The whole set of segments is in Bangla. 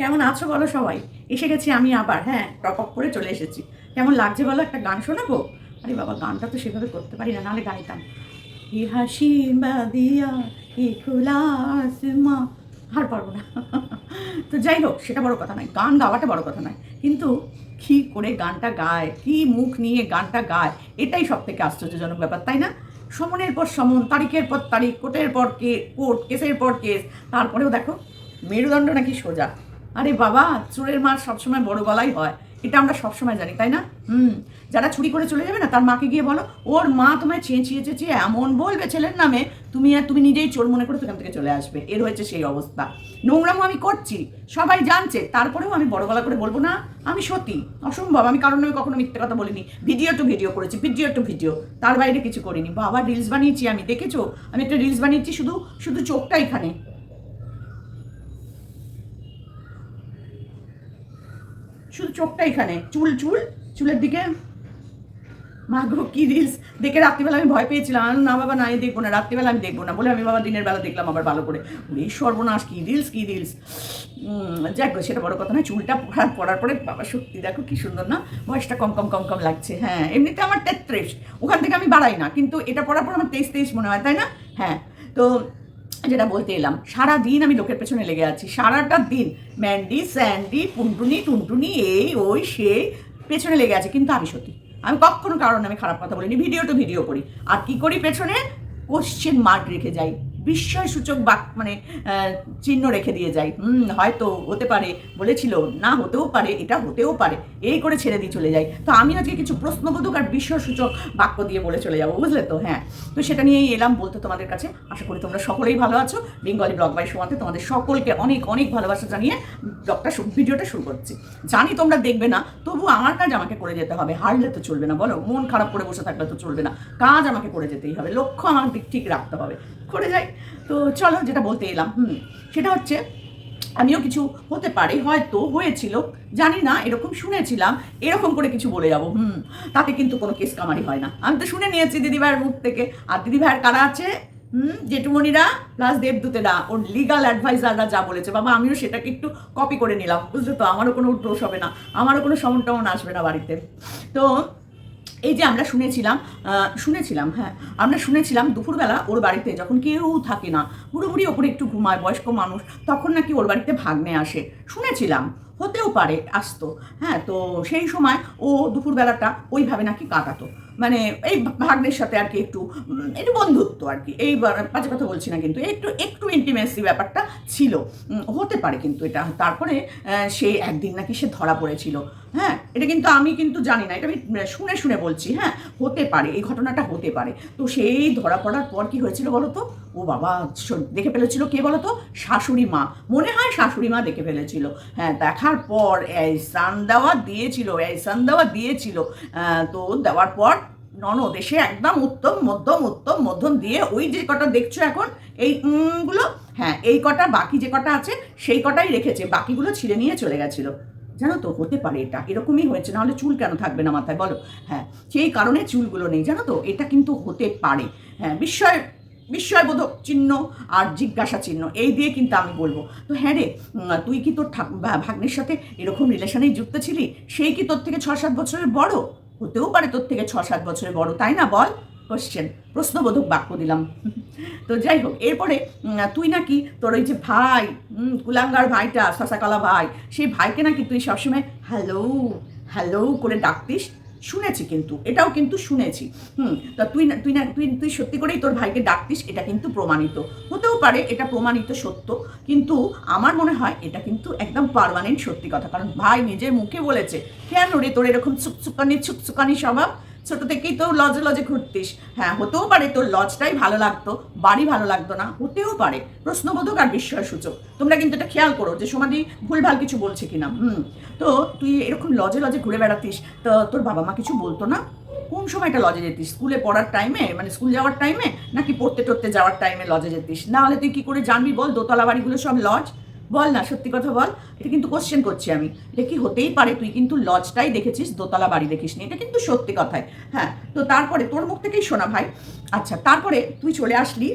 কেমন আছো বলো সবাই? এসে গেছি আমি আবার হ্যাঁ টপ আপ করে চলে এসেছি। কেমন লাগছে বলো একটা গান শোনাবো? আরে বাবা, গানটা তো সেভাবে করতে পারি না, নাহলে গাইতাম হি হাসি বাদিয়া হি খোলা আর পারব না। তো যাই হোক, সেটা বড় কথা নয়, গান গাওয়াটা বড় কথা নয়। কিন্তু কী করে গানটা গায়, কী মুখ নিয়ে গানটা গায়, এটাই সব থেকে আশ্চর্যজনক ব্যাপার, তাই না? সমনের পর সমন, তারিখের পর তারিখ, কোর্টের পর কে কোর্ট, কেসের পর কেস, তারপরেও দেখো, মেরুদণ্ড নাকি সোজা। আরে বাবা, চোরের মার সবসময় বড় গলাই হয়। এটা আমরা সবসময় জানি, তাই না? হুম। যারা চুরি করে চলে যাবে না, তার মাকে গিয়ে বলো, ওর মা তোমায় চেঁচিয়ে চেঁচিয়ে এমন বলবে ছেলের নামে, তুমি আর তুমি নিজেই চোর মনে করে সেখান থেকে চলে আসবে। এর হয়েছে সেই অবস্থা। নোংরামো আমি করছি, সবাই জানছে, তারপরেও আমি বড় গলা করে বলব না, আমি সত্যি অসম্ভব, আমি কারণ আমি কখনো মিথ্যে কথা বলিনি। ভিডিও টু ভিডিও করেছি, ভিডিও টু ভিডিও, তার বাইরে কিছু করিনি। বাবা, রিলস বানিয়েছি আমি, দেখেছ? আমি একটা রিলস বানিয়েছি, শুধু শুধু চোখটা এখানে। শুধু চোখটা এখানে। চুল চুল চুলের দিকে। মা গো কি রিলস দেখে রাত্রিবেলা আমি ভয় পেয়েছিলাম। আমি, না বাবা না এই দেখব না রাত্রিবেলা আমি দেখব না বলে আমি বাবা দিনের বেলা দেখলাম আবার ভালো করে। এই সর্বনাশ কি রিলস কি রিলস যাক সেটা বড় কথা নয় চুলটা পড়ার পড়ার পরে বাবা সত্যি দেখো কি সুন্দর না? বয়সটা কম কম কম কম লাগছে। হ্যাঁ এমনিতে আমার তেত্রিশ। ওখান থেকে আমি বাড়াই না কিন্তু এটা পড়ার পর আমার তেইশ তেইশ মনে হয় তাই না? হ্যাঁ তো যেটা বলতে এলাম, সারা দিন আমি লোকের পেছনে লেগে আছি। সারাটা দিন ম্যান্ডি, স্যান্ডি টুনটুনি টুনটুনি, এই, ওই, সেই পেছনে লেগে আছে, কিন্তু আমি সত্যি, আমি কখনো কারণ আমি খারাপ কথা বলিনি, ভিডিও টু ভিডিও করি আর কি করি পেছনে? কোশ্চেন মার্ক রেখে যাই। বিস্ময়সূচক বাক মানে চিহ্ন রেখে দিয়ে যাই হুম, হয়তো হতে পারে, বলেছিল, না হতেও পারে, এটা হতেও পারে, এই করে ছেড়ে দিয়ে চলে যাই তো আমি আজকে কিছু প্রশ্নবোধক আর বিস্ময়সূচক বাক্য দিয়ে বলে চলে যাব, বুঝলে তো? হ্যাঁ। তো সেটা নিয়েই এলাম বলতে তোমাদের কাছে। আশা করি তোমরা সকলেই ভালো আছো। বেঙ্গলি ব্লগ বাই শোয়াতে তোমাদের সকলকে অনেক অনেক ভালোবাসা জানিয়ে ব্লগটা ভিডিওটা শুরু করছি। জানি তোমরা দেখবে না, তবু আমার কাজ আমাকে করে যেতে হবে। হারলে তো চলবে না, বলো? মন খারাপ করে বসে থাকলে তো চলবে না। কাজ আমাকে করে যেতেই হবে। লক্ষ্য আমার দিক ঠিক রাখতে হবে। করে যাই। তো চলো যেটা বলতে এলাম, হুম, সেটা হচ্ছে, আমিও কিছু হতে পারে, হয়তো হয়েছিল, জানি না, এরকম শুনেছিলাম, এরকম করে কিছু বলে যাব, হুম, তাতে কিন্তু কোনো কেস কামারি হয় না। আমি তো শুনে নিয়েছি দিদিভাইয়ের মুখ থেকে। আর দিদিভাইয়ের কারা আছে? হুম, জেঠুমণিরা প্লাস দেবদূতেরা, ওর লিগাল অ্যাডভাইজাররা যা বলেছে। বাবা, আমিও সেটাকে একটু কপি করে নিলাম, বুঝলে তো? আমারও কোনো দোষ হবে না, আমারও কোনো সমন টমন আসবে না বাড়িতে। তো এই যে আমরা শুনেছিলাম শুনেছিলাম হ্যাঁ আমরা শুনেছিলাম দুপুরবেলা ওর বাড়িতে যখন কেউ থাকে না পুরোপুরি ওপরে একটু ঘুমায়, বয়স্ক মানুষ, তখন নাকি ওর বাড়িতে ভাগ্নে আসে। শুনেছিলাম, হতেও পারে, আসতো। হ্যাঁ তো সেই সময় ও দুপুরবেলাটা ওইভাবে নাকি কাটাতো। মানে এই ভাগ্নের সাথে আর কি একটু একটু বন্ধুত্ব আর কি। এই বাজে কথা বলছি না কিন্তু, একটু একটু ইন্টিমেসি ব্যাপারটা ছিল। হতে পারে কিন্তু এটা। তারপরে সে একদিন নাকি সে ধরা পড়েছিল। হ্যাঁ এটা কিন্তু আমি কিন্তু জানি না, এটা আমি শুনে শুনে বলছি হ্যাঁ হতে পারে, এই ঘটনাটা হতে পারে। তো সেই ধরা পড়ার পর কি হয়েছিল বলতো? ও বাবা দেখে ফেলেছিল কে বলতো? শাশুড়ি মা। মনে হয় শাশুড়ি মা দেখে ফেলেছিল। হ্যাঁ দেখার পর, এই সান দেওয়া দিয়েছিল, এই সান দেওয়া দিয়েছিল। তো দেওয়ার পর ননদ এসে একদম উত্তম, মধ্যম উত্তম, মধ্যম দিয়ে ওই যে কটা দেখছ এখন, এই গুলো হ্যাঁ এই কটা, বাকি যে কটা আছে, সেই কটাই রেখেছে। বাকিগুলো ছিঁড়ে নিয়ে চলে গেছিল। জানো তো, হতে পারে এটা। এরকমই হয়েছে, নাহলে চুল কেন থাকবে না মাথায়? বলো। হ্যাঁ সেই কারণে চুলগুলো নেই, জানো তো? এটা কিন্তু হতে পারে। হ্যাঁ বিস্ময়, বিস্ময়বোধক চিহ্ন আর জিজ্ঞাসা চিহ্ন, এই দিয়ে কিন্তু আমি বলব। তো হ্যাঁ রে তুই কি তোর ভাগ্নের সাথে এরকম রিলেশনেই যুক্ত ছিলি? সেই কি তোর থেকে ছ, সাত বছরের বড়? হতেও পারে তোর থেকে ছ, সাত বছরের বড়, তাই না বল? কোশ্চেন প্রশ্নবোধক বাক্য দিলাম। তো যাই হোক, এরপরে তুই নাকি তোর ওই যে ভাই কুলাঙ্গার ভাইটা, শশাকলা ভাই, সেই ভাইকে নাকি তুই সবসময় হ্যালো হ্যালো করে ডাকতিস? শুনেছি কিন্তু, এটাও কিন্তু শুনেছি। হুম, তা তুই না তুই না, তুই তুই সত্যি করেই তোর ভাইকে ডাকতিস? এটা কিন্তু প্রমাণিত। হতেও পারে এটা প্রমাণিত সত্য, কিন্তু আমার মনে হয় এটা কিন্তু একদম পারমানেন্ট সত্যি কথা। কারণ ভাই নিজের মুখে বলেছে, কেন রে তোর এরকম চুকচুকানি চুকচুকানি স্বভাব? ছোট থেকেই তো লজে লজে ঘুরতিস। হ্যাঁ হতেও পারে তোর লজটাই ভালো লাগতো, বাড়ি ভালো লাগতো না, হতেও পারে। প্রশ্নবোধক আর বিস্ময় সূচক তোমরা কিন্তু এটা খেয়াল করো যে সমাধি ভুলভাল কিছু বলছে কিনা। হুম, তো তুই এরকম লজে লজে ঘুরে বেড়াতিস, তো তোর বাবা মা কিছু বলতো না? কোন সময়টা লজে যেতিস? স্কুলে পড়ার টাইমে? মানে স্কুল যাওয়ার টাইমে? নাকি পড়তে টড়তে যাওয়ার টাইমে লজে যেতিস? না হলে তুই কি করে জানবি বল? দোতলা বাড়িগুলো সব লজ? বল না, সত্যি কথা বল। এটা কিন্তু কোশ্চেন করছি আমি। এটা কি হতেই পারে তুই? কিন্তু লজটাই দেখেছিস, দোতলা বাড়ি দেখিসনি। এটা কিন্তু সত্যি কথাই। হ্যাঁ তো তারপরে তোর মুখ থেকেই শোনা ভাই। আচ্ছা তারপরে তুই চলে আসলি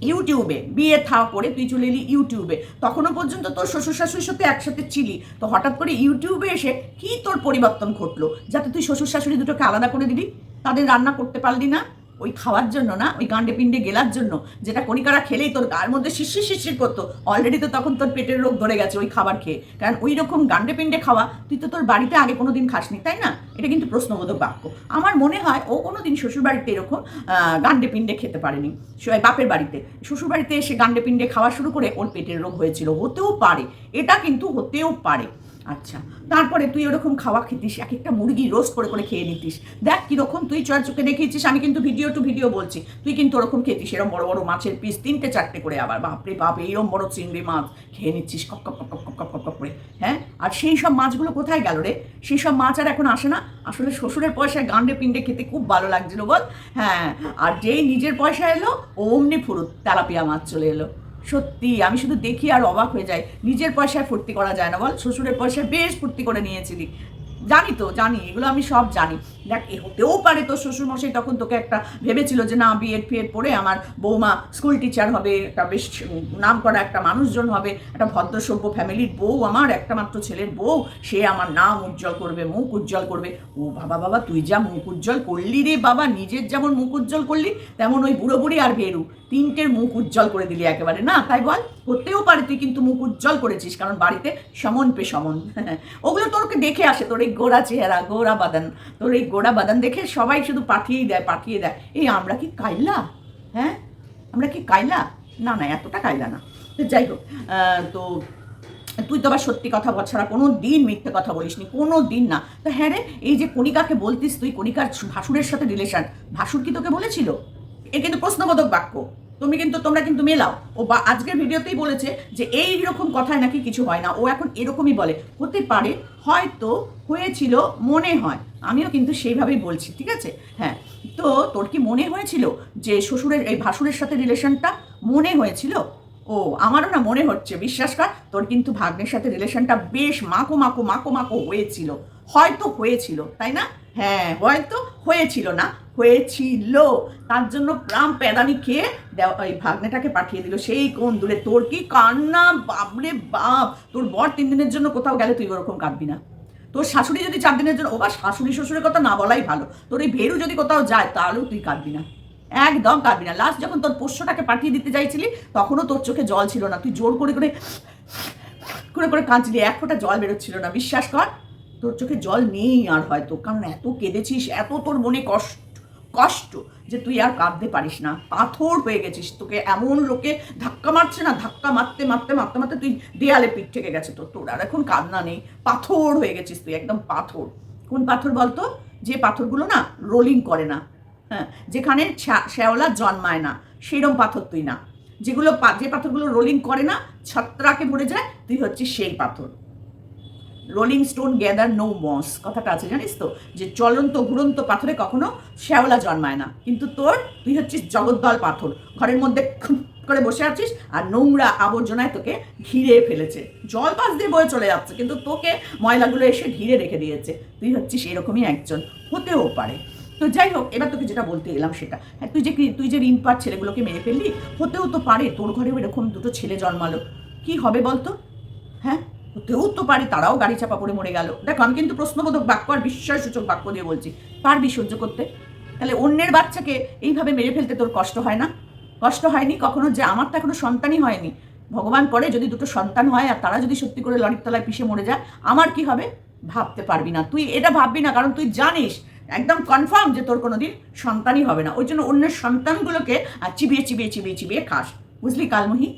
ইউটিউবে। বিয়ে থা করে তুই চলে এলি ইউটিউবে। তখনও পর্যন্ত তোর শ্বশুর শাশুড়ির সাথে একসাথে ছিলি। তো হঠাৎ করে ইউটিউবে এসে কি তোর পরিবর্তন ঘটলো? যাতে তুই শ্বশুর শাশুড়ি দুটোকে আলাদা করে দিলি? তাদের রান্না করতে পারলি না? ওই খাওয়ার জন্য না, ওই গান্ডে পিণ্ডে গেলার জন্য যেটা কণিকারা খেলেই তোর গায়ের মধ্যে শিরশির শিরশির করতো অলরেডি তো তখন তোর পেটের রোগ ধরে গেছে ওই খাবার খেয়ে। কারণ ওই রকম গান্ডে পিণ্ডে খাওয়া তুই তো তোর বাড়িতে আগে কোনো দিন খাসনি, তাই না? এটা কিন্তু প্রশ্নবোধক বাক্য। আমার মনে হয় ও কোনো দিন শ্বশুর বাড়িতে এরকম গান্ডে পিণ্ডে খেতে পারেনি। বাপের বাড়িতে। শ্বশুরবাড়িতে এসে গান্ডে পিণ্ডে খাওয়া শুরু করে ওর পেটের রোগ হয়েছিল, হতেও পারে। এটা কিন্তু হতেও পারে। আচ্ছা তারপরে তুই ওরকম খাওয়া খেতিস, এক একটা মুরগি রোস্ট করে করে খেয়ে নিতিস। দেখ কীরকম তুই চর চোখে দেখিয়েছিস, আমি কিন্তু ভিডিও টু ভিডিও বলছি। তুই কিন্তু ওরকম খেতিস এরকম বড় বড় মাছের পিস তিনটে চারটে করে আবার, বাপরে বাপ এইরকম বড় চিংড়ি মাছ, খেয়ে নিচ্ছিস কপ কপ কপ কপ কপ কপ কপ করে হ্যাঁ? আর সেই সব মাছগুলো কোথায় গেল রে? সেই সব মাছ আর এখন আসে না? আসলে শ্বশুরের পয়সায় গান্ডে পিণ্ডে খেতে খুব ভালো লাগছিল বল। হ্যাঁ আর যেই নিজের পয়সা এলো, অমনি ফুরুত তেলাপিয়া মাছ চলে এলো। সত্যি, আমি শুধু দেখি আর অবাক হয়ে যাই। নিজের পয়সায় ফুর্তি করা যায় না, বল? শ্বশুরের পয়সায় বেশ ফুর্তি করে নিয়েছিলি। জানি তো, জানি, এগুলো আমি সব জানি। দেখ, এ হতেও পারে তোর শ্বশুরমশাই তখন তোকে একটা ভেবেছিল যে না বিএড ফিএড পড়ে আমার বৌমা স্কুল টিচার হবে, একটা বেশ নাম করা একটা মানুষজন হবে, একটা ভদ্র সভ্য ফ্যামিলির বউ আমার, একটা মাত্র ছেলের বউ, সে আমার নাম উজ্জ্বল করবে, মুখ উজ্জ্বল করবে। ও বাবা বাবা, তুই যা মুখ উজ্জ্বল করলি রে বাবা, নিজের যেমন মুখ উজ্জ্বল করলি, তেমন ওই বুড়ো বুড়ি আর বেরু তিনটের মুখ উজ্জ্বল করে দিলি একেবারে। না, তাই বল, হতেও পারে তুই কিন্তু মুখ উজ্জ্বল করেছিস, কারণ বাড়িতে সমন পে সমন ওগুলো তোরকে দেখে আসে, তোর এই গোড়া চেহারা, গোড়া বাদান তোর এই গোড়া বাদান দেখে সবাই শুধু পাঠিয়েই দেয়, পাঠিয়ে দেয়। এই আমরা কি কাইলা? হ্যাঁ? আমরা কি কাইলা? না না, এতটা কাইলা না। যাই হোক তো তুই তো আবার সত্যি কথা বল ছাড়া কোনো দিন মিথ্যে কথা বলিসনি কোনো দিন না। তো হ্যাঁ রে, এই যে কণিকাকে বলতিস তুই, কণিকার ভাসুরের সাথে রিলেশন ভাসুর কি তোকে বলেছিল? এ কিন্তু প্রশ্নবোধক বাক্য। তুমি কিন্তু, তোমরা কিন্তু মেলাও। ও বা, আজকের ভিডিওতেই বলেছে যে এই রকম কথায় নাকি কিছু হয় না। ও এখন এরকমই বলে। হতে পারে, হয়তো হয়েছিল, মনে হয়। আমিও কিন্তু সেইভাবেই বলছি, ঠিক আছে? হ্যাঁ তো তোর কি মনে হয়েছিল যে শ্বশুরের, এই ভাসুরের সাথে রিলেশনটা মনে হয়েছিল? ও, আমারও না মনে হচ্ছে, বিশ্বাস কর, তোর কিন্তু ভাগ্নের সাথে রিলেশনটা বেশ মাকো মাকো মাকো মাকো হয়েছিল। হয়তো হয়েছিল, তাই না? হ্যাঁ হয়তো হয়েছিল না, হয়েছিল। তার জন্য প্রাম প্যাদানি খেয়ে দেওয়া ওই ভাগ্নেটাকে পাঠিয়ে দিল সেই কোন দূরে তোর কি কান্না? বাপরে বাপ! তোর বর তিন দিনের জন্য কোথাও গেলে তুই ওরকম কাঁদবি না। তোর শাশুড়ি যদি চার দিনের জন্য ও বা শাশুড়ি শ্বশুরের কথা না বলাই ভালো। তোর এই ভেরু যদি কোথাও যায়, তাহলেও তুই কাঁদবি না। একদম কাঁদবি না। লাস্ট যখন তোর পোষ্যটাকে পাঠিয়ে দিতে চাইছিলি, তখনও তোর চোখে জল ছিল না। তুই জোর করে করে করে করে কাঁদছিলি। এক ফোঁটা জল বেরোচ্ছিল না। বিশ্বাস কর, তোর চোখে জল নেই আর হয়তো। কারণ এত কেঁদেছিস, এত তোর মনে কষ্ট। কষ্ট যে তুই আর কাঁদতে পারিস না। পাথর হয়ে গেছিস। তোকে এমন লোকে ধাক্কা মারছে না, ধাক্কা মারতে মারতে মারতে মারতে তুই দেয়ালে পিঠ থেকে গেছে তোর। তোর আর এখন কান্না নেই। পাথর হয়ে গেছিস তুই, একদম পাথর। কোন পাথর বলতো? যে পাথরগুলো না রোলিং করে না। হ্যাঁ যেখানে শ্যাওলা জন্মায় না। সেরম পাথর তুই না। যেগুলো যে পাথরগুলো রোলিং করে না, ছত্রাকে ভরে যায়, তুই হচ্ছিস সেই পাথর। Rolling stone gather no moss কথাটা আছে, জানিস তো? যে চলন্ত, ঘুরন্ত পাথরে কখনো শ্যাওলা জন্মায় না। কিন্তু তোর, তুই হচ্ছিস জগদ্দল পাথর। ঘরের মধ্যে করে বসে আছিস আর নোংরা আবর্জনায় তোকে ঘিরে ফেলেছে। জল পাশ দিয়ে বয়ে চলে যাচ্ছে, কিন্তু তোকে ময়লাগুলো এসে ঘিরে রেখে দিয়েছে। তুই হচ্ছিস এরকমই একজন। হতেও পারে। তো যাই হোক, এবার তোকে যেটা বলতে এলাম সেটা। হ্যাঁ তুই যে তুই যে ঋণ পার ছেলেগুলোকে মেরে ফেললি, হতেও তো পারে। তোর ঘরেও এরকম দুটো ছেলে জন্মালো। কি হবে বলতো? হতেও তো পারে তারাও গাড়ি চাপা পড়ে মরে গেল। দেখো, আমি কিন্তু প্রশ্নবোধক বাক্য আর বিস্ময়সূচক বাক্য দিয়ে বলছি। পারবি সহ্য করতে। তাহলে অন্যের বাচ্চাকে এইভাবে মেরে ফেলতে তোর কষ্ট হয় না? কষ্ট হয়নি কখনো যে আমার তো এখনও সন্তানই হয়নি। ভগবান পরে যদি দুটো সন্তান হয় আর তারা যদি সত্যি করে লরির তলায় পিষে মরে যায়, আমার কি হবে? ভাবতে পারবি না। তুই এটা ভাববি না, কারণ তুই জানিস, একদম কনফার্ম যে তোর কোনোদিন সন্তানই হবে না। ওই জন্য অন্যের সন্তানগুলোকে চিবিয়ে চিবিয়ে চিবিয়ে চিবিয়ে খাস। বুঝলি কালমুহি?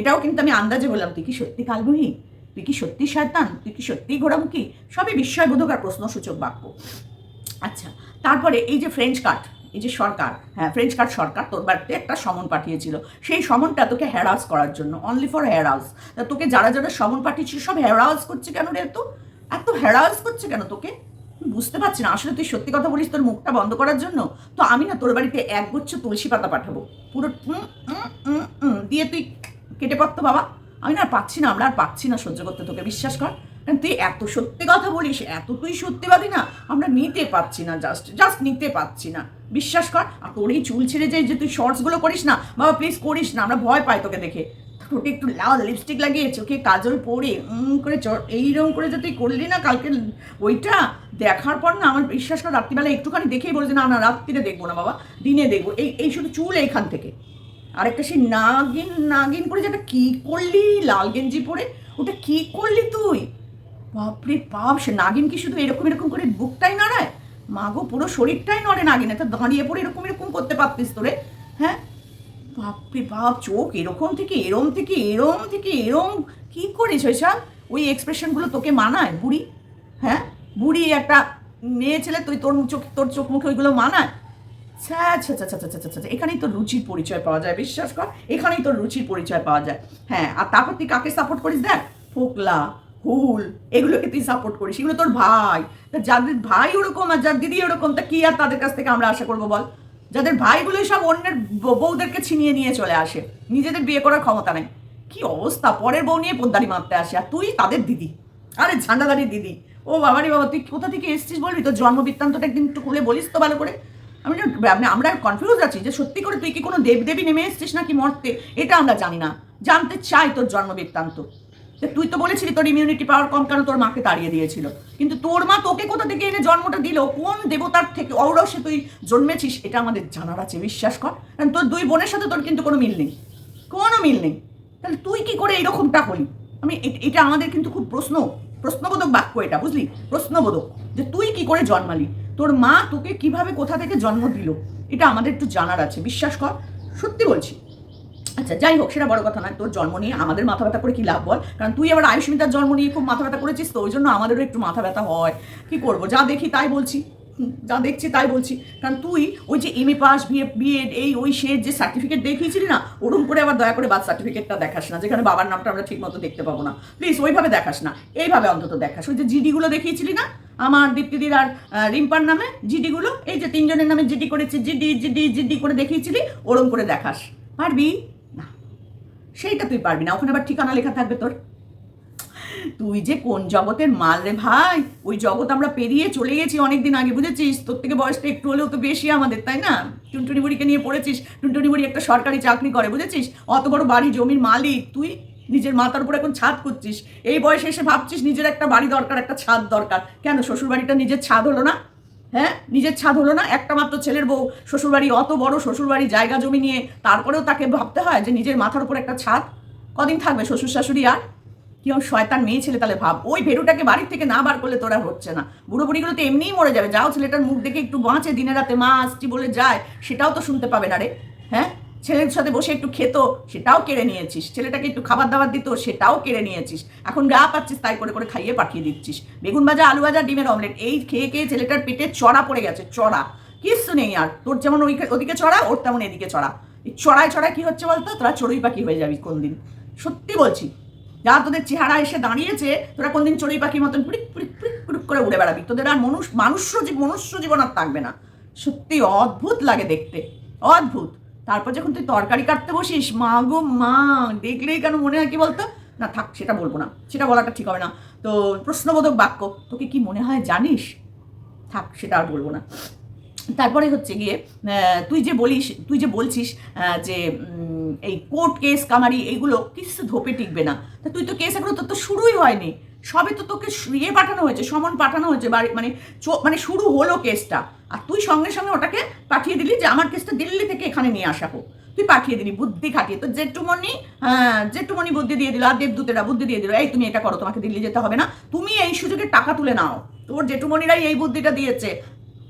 এটাও কিন্তু আমি আন্দাজে বললাম, তুই কি সত্যি কালমুহি? তুই কি সত্যি শয়তান তুই কি সত্যি ঘোড়ামুখী? সবই বিস্ময়বোধক আর প্রশ্নসূচক বাক্য। আচ্ছা তারপরে এই যে ফ্রেঞ্চ কাট এই যে সরকার হ্যাঁ ফ্রেঞ্চ কাট সরকার তোর বাড়িতে একটা সমন পাঠিয়েছিল। সেই সমনটা তোকে হ্যারাস করার জন্য অনলি ফর হ্যারাস তা তোকে যারা যারা সমন পাঠিয়েছিল, সব হ্যারাস করছে কেন রে এত? এত হ্যারাস করছে কেন তোকে? বুঝতে পারছি না। আসলে তুই সত্যি কথা বলিস তোর মুখটা বন্ধ করার জন্য? তো আমি না তোর বাড়িতে এক গুচ্ছ তুলসী পাতা পাঠাবো। পুরো দিয়ে তুই কেটে পড়তো বাবা। আমি না আর পাচ্ছি না, আমরা আর পাচ্ছি না সহ্য করতে, তোকে বিশ্বাস কর। কারণ তুই এত সত্যি কথা বলিস এত তুই সত্যিবাদী না, আমরা নিতে পারছি না জাস্ট জাস্ট নিতে পারছি না। বিশ্বাস কর, আর তোর এই চুল ছেড়ে যে যে তুই শর্টসগুলো করিস না, বাবা প্লিজ করিস না, আমরা ভয় পাই তোকে দেখে। ঠোঁটে একটু লাল লিপস্টিক লাগিয়ে, চোখে কাজল পরে করে এইরকম করে যে তুই করলি না কালকে, ওইটা দেখার পর না আমার বিশ্বাস কর, রাত্রিবেলা একটুখানি দেখেই বলেছে, না না রাত্রিরে দেখব না বাবা, দিনে দেখব। এই এই শুধু চুল এইখান থেকে। আরেকটা সেই নাগিন নাগিন করে যেটা কি করলি, লাল গেঞ্জি পরে? ওটা কি করলি তুই? বাপরে বাপ, সে নাগিন কি শুধু এরকম এরকম করে বুকটাই নাড়ায়? মাগো, পুরো শরীরটাই নড়ে নাগিনে তো দাঁড়িয়ে পড়ে এরকম এরকম করতে পারতিস তোরে হ্যাঁ? বাপরে বাপ, চোখ এরকম থেকে এরম থেকে এরম থেকে এরম, কি করিস ওইসব? ওই এক্সপ্রেশনগুলো তোকে মানায়, বুড়ি হ্যাঁ? বুড়ি একটা মেয়ে ছেলে, তুই তোর চোখ তোর চোখ মুখে ওইগুলো মানায়? ছ্যা ছ্যা ছ্যা ছ্যা ছ্যা, এখানেই তোর রুচির পরিচয় পাওয়া যায় বিশ্বাস কর এখানেই তোর রুচির পরিচয় পাওয়া যায়। হ্যাঁ আর তারপর তুই কাকে সাপোর্ট করিস দেখ? ফোকলা হুল এগুলোকে তুই সাপোর্ট করিস। এগুলো তোর ভাই। তা যাদের ভাই ওরকম আর যার দিদি ওরকম তা কি আর তাদের কাছ থেকে আমরা আশা করব বল? যাদের ভাইগুলো সব অন্যের বউ- বউদেরকে ছিনিয়ে নিয়ে চলে আসে নিজেদের বিয়ে করার ক্ষমতা নেই। কি অবস্থা? পরের বউ নিয়ে পোদ্দারি মারতে আসে আর তুই তাদের দিদি। আরে ঝান্ডাদারি দিদি। ও বাবারি বাবা তুই কোথা থেকে এসেছিস বলবি? তোর জন্ম বৃত্তান্তটা একদিন একটু খুলে বলিস তো ভালো করে। আমি মানে আমরা কনফিউজ আছি যে সত্যি করে তুই কি কোনো দেবদেবী নেমে এসেছিস নাকি মরতে? এটা আমরা জানি না। জানতে চাই তোর জন্ম বৃত্তান্ত। তুই তো বলেছিলি তোর ইমিউনিটি পাওয়ার কম কারণ তোর মাকে তাড়িয়ে দিয়েছিল। কিন্তু তোর মা তোকে কোথা থেকে এনে জন্মটা দিল? কোন দেবতার থেকে ঔরসে তুই জন্মেছিস? এটা আমাদের জানার আছে, বিশ্বাস কর। কারণ তোর দুই বোনের সাথে তোর কিন্তু কোনো মিল নেই। কোনো মিল নেই। তাহলে তুই কি করে এরকমটা হলি? আমি এটা আমাদের কিন্তু খুব প্রশ্ন। প্রশ্নবোধক বাক্য এটা, বুঝলি? প্রশ্নবোধক। যে তুই কি করে জন্মালি? তোর মা তোকে কীভাবে কোথা থেকে জন্ম দিল? এটা আমাদের একটু জানার আছে, বিশ্বাস কর। সত্যি বলছি। আচ্ছা যাই হোক, সেটা বড় কথা নয়, তোর জন্ম নিয়ে আমাদের মাথা ব্যথা করে কি লাভ বল? কারণ তুই আবার আয়ুষ্মিতার জন্ম নিয়ে খুব মাথা ব্যথা করেছিস তো, ওই জন্য আমাদেরও একটু মাথা ব্যথা হয়। কি করব? যা দেখি তাই বলছি। যা দেখছি তাই বলছি। কারণ তুই ওই যে M A pass BA BEd এই, ওই, সে যে সার্টিফিকেট দেখিয়েছিলি না ওরকম করে আবার দয়া করে বাদ সার্টিফিকেটটা দেখাস না, যেখানে বাবার নামটা আমরা ঠিক মতো দেখতে পাবো না। প্লিজ ওইভাবে দেখাস না। এইভাবে অন্তত দেখাস। ওই যে জিডিগুলো দেখিয়েছিলি না, আমার দীপ্তিদির আর রিম্পার নামে জিডিগুলো, এই যে তিনজনের নামে জিডি করেছে, জিডি জিডি জিডি করে দেখিয়েছিলি, ওরম করে দেখাস। পারবি? না। সেইটা তুই পারবি না। ওখানে আবার ঠিকানা লেখা থাকবে তোর। তুই যে কোন জগতের মাল রে ভাই? ওই জগৎ আমরা পেরিয়ে চলে গেছি অনেকদিন আগে, বুঝেছিস? তোর থেকে বয়সটা একটু হলেও তো বেশি আমাদের, তাই না? টুনটুনি বুড়িকে নিয়ে পড়েছিস, টুনটুনি বুড়ি একটা সরকারি চাকরি করে, বুঝেছিস? অত বড় বাড়ি, জমির মালিক, তুই নিজের মাথার উপর এখন ছাদ করছিস এই বয়সে এসে ভাবছিস নিজের একটা বাড়ি দরকার, একটা ছাদ দরকার। কেন? শ্বশুর বাড়িটা নিজের ছাদ হলো না? হ্যাঁ? নিজের ছাদ হলো না? একটা মাত্র ছেলের বউ, শ্বশুরবাড়ি অত বড়, শ্বশুরবাড়ি জায়গা জমি নিয়ে, তারপরেও তাকে ভাবতে হয় যে নিজের মাথার উপর একটা ছাদ? কদিন থাকবে শ্বশুর শাশুড়ি আর? কি শয়তান মেয়ে ছেলে তাহলে ভাব? ওই ভেরুটাকে বাড়ির থেকে না বার করলে তোরা হচ্ছে না। বুড়ো বুড়িগুলো তো এমনিই মরে যাবে। যাও ছেলেটার মুখ দেখে একটু বাঁচে, দিনে রাতে মা আসছি বলে যায়, সেটাও তো শুনতে পাবে না রে। হ্যাঁ? ছেলের সাথে বসে একটু খেত, সেটাও কেড়ে নিয়েছিস। ছেলেটাকে একটু খাবার দাবার দিত, সেটাও কেড়ে নিয়েছিস। এখন গা পাচ্ছিস তাই করে করে খাইয়ে পাঠিয়ে দিচ্ছিস। বেগুন ভাজা, আলু ভাজা, ডিমের অমলেট, এই খেয়ে খেয়ে ছেলেটার পেটে চড়া পড়ে গেছে, চড়া। কিচ্ছু নেই আর। তোর যেমন ওই ওদিকে চড়া, ওর তেমন এদিকে চড়া। এই চড়ায় চড়ায় কি হচ্ছে বলতো? তোরা চড়ুই পাখি হয়ে যাবি কোনদিন। সত্যি বলছি। যা তোদের চেহারা এসে দাঁড়িয়েছে, তোরা কোনদিন চড়ুই পাখির মতন পুরিক পুরিক পুরিক পুরিক করে উড়ে বেড়াবি। তোদের আর মানুষ, মানুষ্য মনুষ্য জীবন আর থাকবে না। সত্যি অদ্ভুত লাগে দেখতে। অদ্ভুত। তারপর যখন তুই তরকারি কাটতে বসিস, মা গো, মা, দেখলেই কেন মনে হয় কি বলতো? না থাক, সেটা বলব না। সেটা বলাটা ঠিক হবে না। তো প্রশ্নবোধক বাক্য, তোকে কি মনে হয় জানিস? থাক, সেটা আর বলব না। তারপরে হচ্ছে গিয়ে তুই যে বলিস, তুই যে বলছিস যে এই কোর্ট কেস, কামারি, এইগুলো কিছু ধোপে টিকবে না। তা তুই তো কেস এখনও, তোর তো শুরুই হয়নি। সবে তো তোকে ইয়ে পাঠানো হয়েছে, সমন পাঠানো হয়েছে, বাড়ি মানে মানে শুরু হলো কেসটা। আর তুই সঙ্গে সঙ্গে ওটাকে পাঠিয়ে দিলি যে, আমার কেসটা দিল্লি থেকে এখানে নিয়ে আসা হোক। তুই পাঠিয়ে দিলি, বুদ্ধি খাটিয়ে। তো জেঠুমনি হ্যাঁ জেঠুমনি বুদ্ধি দিয়ে দিল, আর দেবদূতেরা বুদ্ধি দিয়ে দিল, এই তুমি এটা করো, তোমাকে দিল্লি যেতে হবে না। তুমি এই সুযোগে টাকা তুলে নাও। তোর জেঠুমনিরাই এই বুদ্ধিটা দিয়েছে।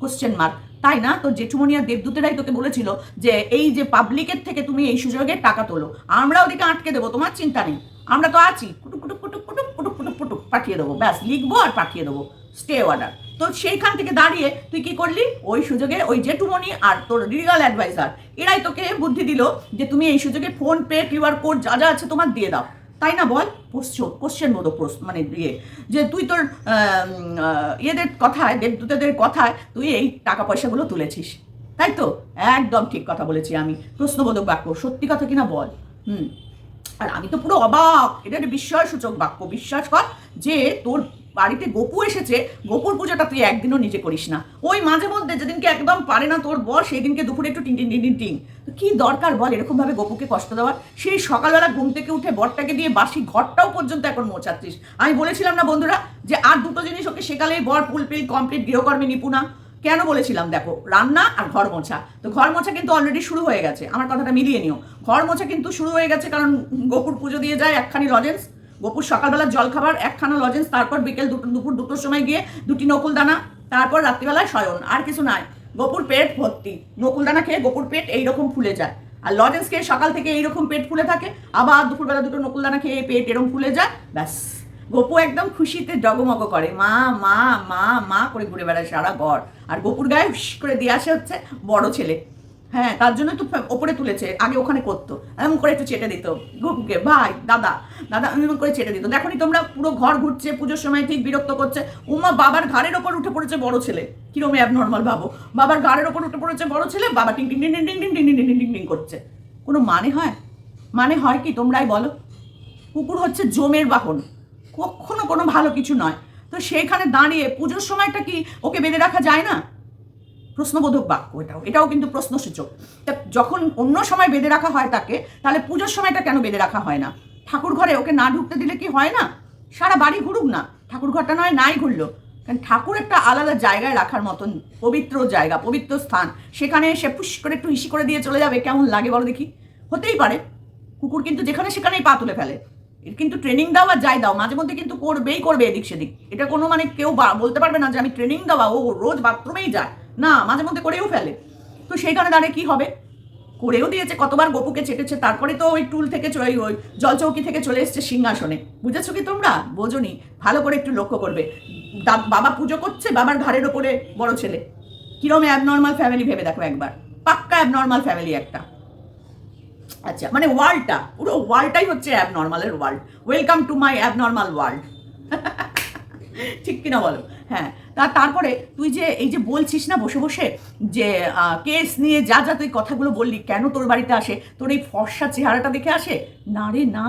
কোশ্চেন মার্ক তাই না? তোর জেঠুমনি আর দেবদূতেরাই তোকে বলেছিল যে এই যে পাবলিকের থেকে তুমি এই সুযোগে টাকা তোলো। আমরা ওদিকে আটকে দেবো, তোমার চিন্তা নেই। আমরা তো আছি। কুটুক কুটুক কুটুক কুটুক কুটুক কুটুক কুটুক পাঠিয়ে দেবো। ব্যাস, লিখব আর পাঠিয়ে দেবো। স্টে অর্ডার তো সেইখান থেকে দাঁড়িয়ে তুই কি করলি? ওই সুযোগে ওই জেঠুমনি আর তোর লিগাল অ্যাডভাইজার এরাই তোকে বুদ্ধি দিল যে তুমি এই সুযোগে ফোন পে কিউআর কোড যা যা আছে তোমার দিয়ে দাও। তাই না বল? কোশ্চেন কোশ্চেন মতো প্রশ্ন মানে ইয়ে যে তুই তোর ইয়েদের কথায়, দেবদূতদের কথায় তুই এই টাকা পয়সাগুলো তুলেছিস। তাই তো? একদম ঠিক কথা বলেছি আমি। প্রশ্নবোধক বাক্য, সত্যি কথা কিনা বল? হুম। আর আমি তো পুরো অবাক। এটা একটা বিশ্বাসসূচক বাক্য। বিশ্বাস কর যে তোর বাড়িতে গপু এসেছে, গপুর পূজাটা তুই একদিনও নিজে করিস না। ওই মাঝে মধ্যে যেদিনকে একদম পারে না তোর বর সেই দিনকে দুপুরে একটু টিং টিং টিং টিং কি দরকার বল এরকমভাবে গপুকে কষ্ট দেওয়ার? সেই সকালবেলা ঘুম থেকে উঠে বরটাকে দিয়ে বাসি ঘরটাও পর্যন্ত এখন মোচাচ্ছিস আমি বলেছিলাম না বন্ধুরা যে আর দুটো জিনিস ওকে সেকালেই বর ফুলফিল কমপ্লিট, গৃহকর্মী নিপুণা কেন বলেছিলাম দেখো, রান্না আর ঘর মোছা। তো ঘর মোছা কিন্তু অলরেডি শুরু হয়ে গেছে। আমার কথাটা মিলিয়ে নিও। ঘর মোছা কিন্তু শুরু হয়ে গেছে কারণ গোপুর পুজো দিয়ে যায় একখানি লজেন্স গোপুর সকালবেলা জলখাবার, একখানা লজেন্স তারপর বিকেল দুটো, দুপুর দুটোর সময় গিয়ে দুটি নকুল দানা তারপর রাত্রিবেলায় শয়ন, আর কিছু নাই। গোপুর পেট ভর্তি। নকুল দানা খেয়ে গোপুর পেট এইরকম ফুলে যায়। আর লজেন্স খেয়ে সকাল থেকে এইরকম পেট ফুলে থাকে, আবার দুপুরবেলা দুটো নকুল দানা খেয়ে পেট এরকম ফুলে যায়, ব্যাস। গোপু একদম খুশিতে ডগমগ করে, মা মা মা মা করে ঘুরে বেড়ায় সারা ঘর। আর গোপুর গায়ে হুস করে দিয়ে আসে হচ্ছে বড় ছেলে। হ্যাঁ তার জন্য তো ওপরে তুলেছে, আগে ওখানে করতো। এমন করে একটু চেটে দিত গপুকে ভাই, দাদা দাদা এমন করে চেটে দিত। দেখো নি তোমরা, পুরো ঘর ঘুরছে, পুজোর সময় ঠিক বিরক্ত করছে। উমা বাবার ঘাড়ের ওপর উঠে পড়েছে বড় ছেলে। কিরম অ্যাব নর্মাল ভাবো? বাবার ঘাড়ের ওপর উঠে পড়েছে বড় ছেলে, বাবা টিং টিং টিং টিং টিং টিং টিং টিং টিং টিং টিং করছে। কোনো মানে হয়? মানে হয় কি তোমরাই বলো? কুকুর হচ্ছে জমের বাহন। কখনো কোনো ভালো কিছু নয়। তো সেইখানে দাঁড়িয়ে পুজোর সময়টা কি ওকে বেঁধে রাখা যায় না? প্রশ্নবোধক বাক্য এটাও। এটাও কিন্তু প্রশ্নসূচক। যখন অন্য সময় বেঁধে রাখা হয় তাকে, তাহলে পুজোর সময়টা কেন বেঁধে রাখা হয় না? ঠাকুর ঘরে ওকে না ঢুকতে দিলে কি হয় না? সারা বাড়ি ঘুরুক না। ঠাকুর ঘরটা নয়, নাই ঘুরলো। কারণ ঠাকুর একটা আলাদা জায়গায় রাখার মতন পবিত্র জায়গা, পবিত্র স্থান। সেখানে এসে পুশ করে একটু হিসি করে দিয়ে চলে যাবে। কেমন লাগে বলো দেখি? হতেই পারে। কুকুর কিন্তু যেখানে সেখানেই পা তুলে ফেলে। এর কিন্তু ট্রেনিং দাও আর যাই দাও। মাঝে মধ্যে কিন্তু করবেই, করবে এদিক সেদিক। এটা কোনো মানে কেউ বলতে পারবে না যে আমি ট্রেনিং দেওয়া। ও রোজ বাথরুমেই যায়। না, মাঝে মধ্যে করেও ফেলে। তো সেই কারণে দাঁড়িয়ে কি হবে? করেও দিয়েছে, কতবার গপুকে চেটেছে, তারপরে তো ওই টুল থেকে চলে, ওই জলচৌকি থেকে চলে এসছে সিংহাসনে। বুঝেছ কি তোমরা? বোঝনি, ভালো করে একটু লক্ষ্য করবে। বাবা পুজো করছে, বাবার ঘাড়ের ওপরে বড় ছেলে। কিরম অ্যাবনর্মাল ফ্যামিলি ভেবে দেখো একবার। পাক্কা অ্যাবনর্মাল ফ্যামিলি একটা। আচ্ছা মানে ওয়ার্ল্ডটা পুরো ওয়ার্ল্ডটাই হচ্ছে অ্যাবনর্মালের world welcome to my abnormal world ঠিক কিনা বলো? হ্যাঁ তা তারপরে তুই যে এই যে বলছিস না বসে বসে যে কেস নিয়ে যা যা তুই কথাগুলো বললি, কেন তোর বাড়িতে আসে? তোর এই ফর্সা চেহারাটা দেখে আসে? না রে, না।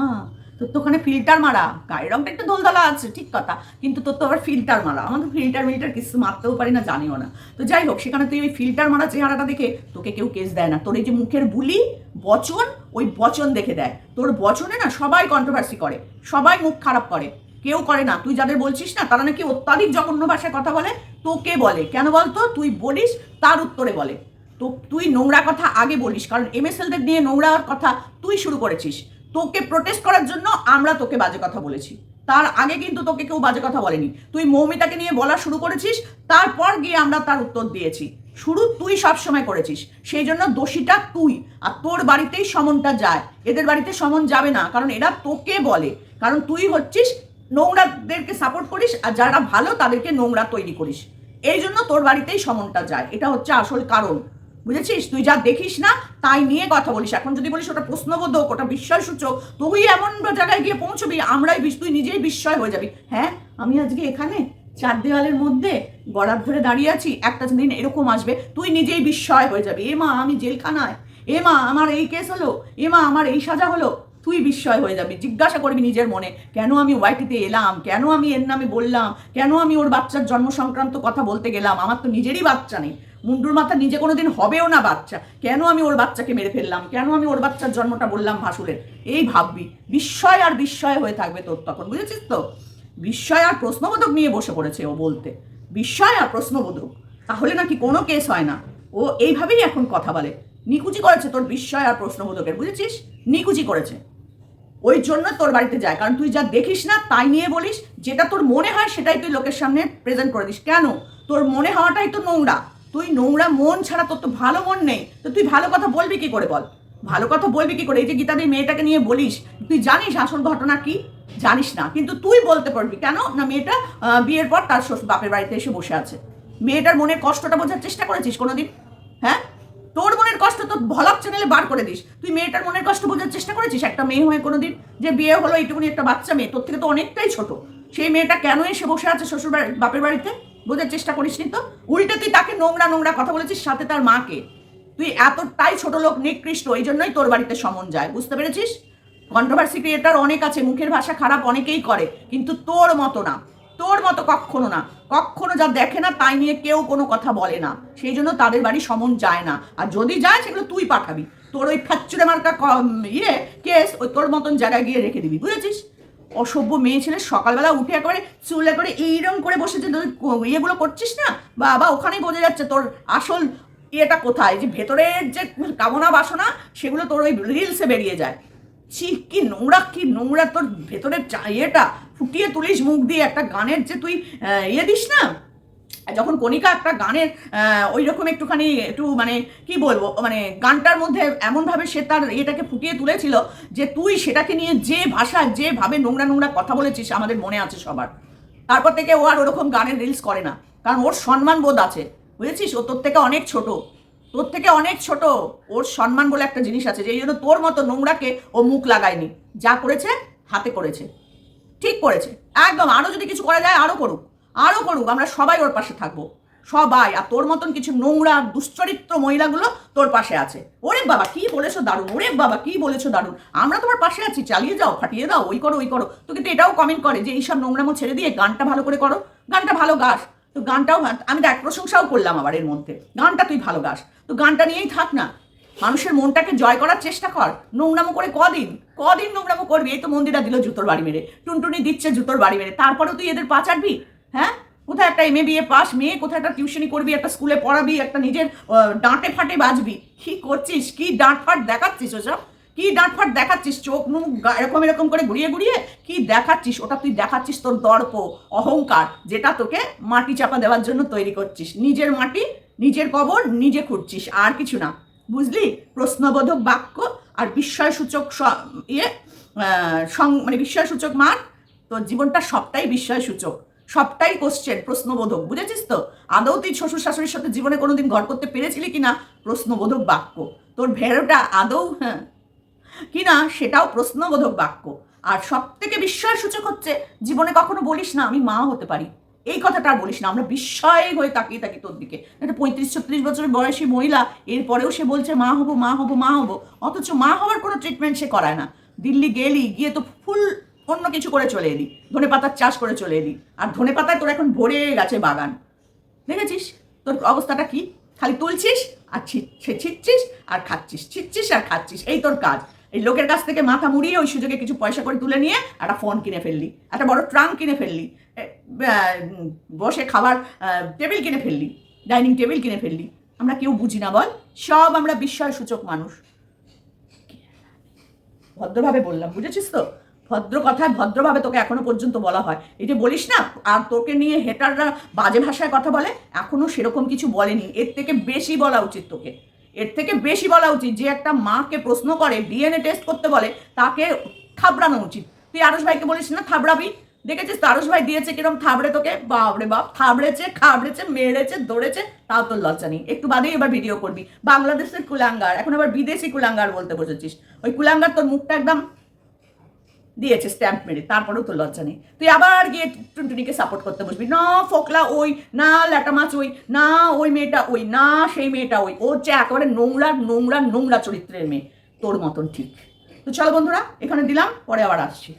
তোর তো ওখানে ফিল্টার মারা। গায়ের রংটা একটু দোলদলা আছে, ঠিক কথা। কিন্তু তোর তো আবার ফিল্টার মারা। আমাদের ফিল্টার মিল্টার কিছু মারতেও পারি না, জানিও না। তো যাই হোক, সেখানে তুই ওই ফিল্টার মারা চেহারাটা দেখে তোকে কেউ কেস দেয় না। তোর এই যে মুখের বুলি, বচন, ওই বচন দেখে দেয়। তোর বচনে না সবাই কন্ট্রোভার্সি করে, সবাই মুখ খারাপ করে। কেউ করে না। তুই যাদের বলছিস না, তারা নাকি অত্যাধিক জঘন্য ভাষায় কথা বলে, তোকে বলে। কেন বলতো? তুই বলিস, তার উত্তরে বলে। তো তুই নোংরা কথা আগে বলিস, কারণ এম এস এমএসএলদের নিয়ে নোংরার কথা তুই শুরু করেছিস। তোকে প্রোটেস্ট করার জন্য আমরা তোকে বাজে কথা বলেছি। তার আগে কিন্তু তোকে কেউ বাজে কথা বলেনি। তুই মৌমিতাকে নিয়ে বলা শুরু করেছিস, তারপর গিয়ে আমরা তার উত্তর দিয়েছি। শুরু তুই সব সময় করেছিস। সেই জন্য দোষীটা তুই। আর তোর বাড়িতেই সমনটা যায়। এদের বাড়িতে সমন যাবে না, কারণ এরা তোকে বলে। কারণ তুই হচ্ছিস নোংরাদেরকে সাপোর্ট করিস আর যারা ভালো তাদেরকে নোংরা তৈরি করিস। এই জন্য তোর বাড়িতেই সমনটা যায়। এটা হচ্ছে আসল কারণ। বুঝেছিস? তুই যা দেখিস না, তাই নিয়ে কথা বলিস। এখন যদি বলিস ওটা প্রশ্নবোধক, ওটা বিস্ময়সূচক, তুই এমন জায়গায় গিয়ে পৌঁছবি, আমরাই তুই নিজেই বিস্ময় হয়ে যাবি। হ্যাঁ আমি আজকে এখানে চার দেওয়ালের মধ্যে গড়ার ধরে দাঁড়িয়ে আছি, একটা দিন এরকম আসবে, তুই নিজেই বিস্ময় হয়ে যাবি। এ মা, আমি জেলখানায়। এ মা, আমার এই কেস হলো। এ মা, আমার এই সাজা হলো। তুই বিস্ময় হয়ে যাবি। জিজ্ঞাসা করবি নিজের মনে, কেন আমি ওয়াইটিতে এলাম? কেন আমি এর নামে বললাম? কেন আমি ওর বাচ্চার জন্ম সংক্রান্ত কথা বলতে গেলাম? আমার তো নিজেরই বাচ্চা নেই। মুন্ডুর মাথা নিজে কোনোদিন হবেও না বাচ্চা। কেন আমি ওর বাচ্চাকে মেরে ফেললাম? কেন আমি ওর বাচ্চার জন্মটা বললাম ভাসুরের? এই ভাববি। বিস্ময় আর বিস্ময় হয়ে থাকবে তোর তখন, বুঝেছিস তো? বিস্ময় আর প্রশ্নবোধক নিয়ে বসে পড়েছে ও বলতে। বিস্ময় আর প্রশ্নবোধক? তাহলে নাকি কোনো কেস হয় না? ও এইভাবেই এখন কথা বলে। নিকুচি করেছে তোর বিস্ময় আর প্রশ্নবোধকের, বুঝেছিস? নিকুচি করেছে। ওই জন্য তোর বাড়িতে যায়। কারণ তুই যা দেখিস না, তাই নিয়ে বলিস, যেটা তোর মনে হয় সেটাই তুই লোকের সামনে প্রেজেন্ট করে দিস। কেন? তোর মনে হওয়াটাই তো নোংরা। তুই নোংরা মন ছাড়া তোর তো ভালো মন নেই। তো তুই ভালো কথা বলবি কি করে বল? ভালো কথা বলবি কি করে? এই যে গীতাদের মেয়েটাকে নিয়ে বলিস, তুই জানিস আসল ঘটনা কি? জানিস না। কিন্তু তুই বলতে পারবি, কেন? না মেয়েটা বিয়ের পর তার শ্বশুর, বাপের বাড়িতে এসে বসে আছে। মেয়েটার মনের কষ্টটা বোঝার চেষ্টা করেছিস কোনোদিন? ভলক চ্যানেলে বার করে দিস। তুই মেয়েটার মনের কষ্ট বোঝার চেষ্টা করেছিস? একটা মেয়ে হয়ে কোনোদিন যে বিয়ে হলো, এইটুকুনি একটা বাচ্চা মেয়ে, তোর থেকে তো অনেকটাই ছোট। সেই মেয়েটা কেন এসে বসে আছে শ্বশুর বাপের বাড়িতে? বোঝার চেষ্টা করিসনি তো? উল্টে তুই তাকে নোংরা নোংরা কথা বলেছিস সাথে তার মাকে। তুই এতটাই ছোট লোক, নিকৃষ্ট, এই জন্যই তোর বাড়িতে সমন যায়। বুঝতে পেরেছিস? কন্ট্রোভার্সি ক্রিয়েটার অনেক আছে, মুখের ভাষা খারাপ অনেকেই করে, কিন্তু তোর মতো না। তোর মতো কখনো না। কখনো যা দেখে না, তাই নিয়ে কেউ কোনো কথা বলে না। সেই জন্য তাদের বাড়ি সমন যায় না। আর যদি যায়, সেগুলো তুই পাঠাবি। তোর ওই ফাচ্চুরে মার্কা ইয়ে কেস, ওই তোর মতন জায়গায় গিয়ে রেখে দিবি, বুঝেছিস? অসভ্য মেয়ে ছেলে সকালবেলা উঠে একেবারে চুলে করে এইরকম করে বসে যে ইয়েগুলো করছিস না? বাবা, ওখানেই বোঝা যাচ্ছে তোর আসল ইয়েটা কোথায়? যে ভেতরের যে কামনা বাসনা, সেগুলো তোর ওই রিলসে বেরিয়ে যায়। ছি, কি নোংরা কি নোংরা তোর ভেতরের ইয়েটা। ফুটিয়ে তুলিস মুখ দিয়ে একটা গানের যে তুই ইয়ে দিস না? যখন কণিকা একটা গানের ওই রকম একটুখানি একটু মানে কি বলব মানে গানটার মধ্যে এমনভাবে সে তার ইয়েটাকে ফুটিয়ে তুলেছিল যে তুই সেটাকে নিয়ে যে ভাষা, যেভাবে নোংরা নোংরা কথা বলেছিস আমাদের মনে আছে সবার। তারপর থেকে ও আর ওরকম গানের রিলস করে না। কারণ ওর সম্মান বোধ আছে। বুঝেছিস? ও তোর থেকে অনেক ছোট। তোর থেকে অনেক ছোট। ওর সম্মান বলে একটা জিনিস আছে যে, এই জন্য তোর মতো নোংরাকে ও মুখ লাগায়নি। যা করেছে, হাতে করেছে। ঠিক করেছে। একদম আরও যদি কিছু করা যায় আরও করুক। আরও করুক, আমরা সবাই ওর পাশে থাকব। সবাই, আর তোর মতন কিছু নোংরা, দুশ্চরিত্র মহিলাগুলো তোর পাশে আছে। ওরে বাবা, কি বলেছ দারুণ, ওরে বাবা, কি বলেছ দারুণ। আমরা তোমার পাশে আছি, চালিয়ে যাও, ফাটিয়ে দাও, ওই করো ওই করো। তো কিন্তু এটাও কমেন্ট করে যে, এইসব নোংরামো ছেড়ে দিয়ে গানটা ভালো করে করো। গানটা ভালো গাস। তো গানটাও, আমি দেখ প্রশংসাও করলাম আবার এর মধ্যে। গানটা তুই ভালো গাস। তো গানটা নিয়েই থাক না। মানুষের মনটাকে জয় করার চেষ্টা কর। নোংরামো করে কদিন কদিন নোংরামো করবি? এই তো মন্দিরা দিল জুতোর বাড়ি মেরে। টুনটুনি দিচ্ছে জুতোর বাড়ি মেরে। তারপরেও তুই এদের পা চাটবি হ্যাঁ? কোথায় একটা এম এমএ বিএ পাস মেয়ে, কোথায় একটা টিউশনি করবি, একটা স্কুলে পড়াবি, একটা নিজের ডাঁটে ফাটে বাজবি? কি করছিস? কি ডাঁট ফাট দেখাচ্ছিস ওসব? কি ডাঁট ফাট দেখাচ্ছিস? চোখ মুখ এরকম এরকম করে ঘুরিয়ে ঘুরিয়ে? কি দেখাচ্ছিস? ওটা তুই দেখাচ্ছিস তোর দর্প, অহংকার, যেটা তোকে মাটি চাপা দেওয়ার জন্য তৈরি করছিস। নিজের মাটি, নিজের কবর, নিজে খুঁড়ছিস। আর কিছু না। বুঝলি? প্রশ্নবোধক বাক্য আর বিস্ময়সূচক ইয়ে মানে বিস্ময়সূচক মান তোর জীবনটা সবটাই বিস্ময়সূচক। সবটাই কোশ্চেন প্রশ্নবোধক, বুঝেছিস তো? আদৌ তুই শ্বশুর শাশুড়ির সাথে জীবনে কোনোদিন ঘর করতে পেরেছিলি কিনা? প্রশ্নবোধক বাক্য। তোর ভেড়োটা আদৌ হ্যাঁ কিনা সেটাও প্রশ্নবোধক বাক্য। আর সব থেকে বিস্ময়সূচক হচ্ছে, জীবনে কখনো বলিস না, আমি মা হতে পারি। এই কথাটা আর বলিস না, আমরা বিস্ময় হয়ে তাকিয়ে থাকি তোর দিকে। একটা পঁয়ত্রিশ ছত্রিশ বছরের বয়সী মহিলা, এরপরেও সে বলছে, মা হব মা হব মা হব। অথচ মা হওয়ার কোনো ট্রিটমেন্ট সে করায় না। দিল্লি গেলি, গিয়ে তো ফুল অন্য কিছু করে চলে এলি ধনে পাতার চাষ করে চলে এলি। আর ধনে পাতায় তোর এখন ভরে গেছে বাগান। দেখেছিস? তোর অবস্থাটা কি? খালি তুলছিস, আর ছি- সে ছিটছিস, আর খাচ্ছিস, ছিটছিস, আর খাচ্ছিস। এই তোর কাজ। এই লোকের কাছ থেকে মাথা মুড়িয়ে ওই সুযোগে কিছু পয়সা করে তুলে নিয়ে একটা ফোন কিনে ফেললি, একটা বড় ট্রাম কিনে ফেললি বসে খাবার টেবিল কিনে ফেললি, ডাইনিং টেবিল কিনে ফেললি। আমরা কেউ বুঝি না বল, সব আমরা বিস্ময় সূচক মানুষ। ভদ্রভাবে বললাম, বুঝেছিস তো? ভদ্র কথায় ভদ্রভাবে তোকে এখনও পর্যন্ত বলা হয়। এই যে বলিস না, আর তোকে নিয়ে হেটাররা বাজে ভাষায় কথা বলে, এখনও সেরকম কিছু বলেনি। এর থেকে বেশি বলা উচিত তোকে। এর থেকে বেশি বলা উচিত যে একটা মাকে প্রশ্ন করে, ডিএনএ টেস্ট করতে বলে, তাকে থাবড়ানো উচিত। তুই আরস ভাইকে বলিস না, থাবড়াবি। দেখেছিস তারস ভাই দিয়েছে কিরম থাবড়ে তোকে? বাপরে বাপ, থাবড়েছে, খাবড়েছে, মেরেছে দৌড়েছে তাও তোর লজ্জা নেই। একটু বাদেই এবার ভিডিও করবি। বাংলাদেশের কুলাঙ্গার, এখন আবার বিদেশি কুলাঙ্গার বলতে বসেছিস। ওই কুলাঙ্গার তোর মুখটা একদম দিয়েছে স্ট্যাম্প মেরে, তারপরেও তো লজ্জা নেই। তুই আবার গিয়ে টুনটুনিকে সাপোর্ট করতে বসবি। না ফোকলা ওই, না ল্যাটা মাছ ওই, না ওই মেয়েটা ওই, না সেই মেয়েটা ওই। ওর যে একেবারে নোংরা নোংরা নোংরা চরিত্রের মেয়ে, তোর মতন ঠিক। তো চলো বন্ধুরা, এখানে দিলাম, পরে আবার আসছি।